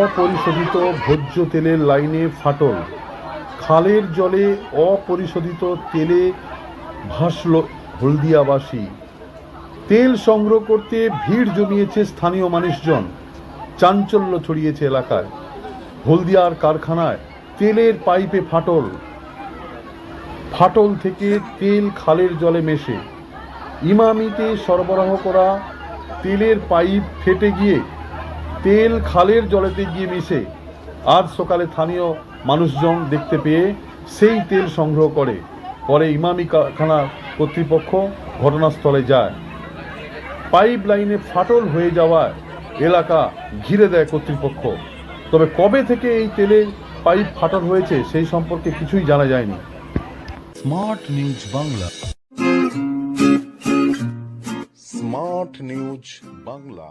অপরিশোধিত ভোজ্য তেলের লাইনে ফাটল। খালের জলে অপরিশোধিত তেলে ভাসল হলদিয়াবাসী। তেল সংগ্রহ করতে ভিড় জমিয়েছে স্থানীয় মানুষজন। চাঞ্চল্য ছড়িয়েছে এলাকায়। হলদিয়ার কারখানায় তেলের পাইপে ফাটল। ফাটল থেকে তেল খালের জলে মেশে। ইমামিতে সরবরাহ করা তেলের পাইপ ফেটে গিয়ে তেল খালের জলেতে গিয়ে মিশে আজ সকালে স্থানীয় মানুষজন দেখতে পেয়ে সেই তেল সংগ্রহ করে। পরে ইমামি কারখানা কর্তৃপক্ষ ঘটনাস্থলে যায়। পাইপ লাইনে ফাটল হয়ে যাওয়ায় এলাকা ঘিরে দেয় কর্তৃপক্ষ। তবে কবে থেকে এই তেলে পাইপ ফাটল হয়েছে সেই সম্পর্কে কিছুই জানা যায়নি। Smart News Bangla. Smart News Bangla.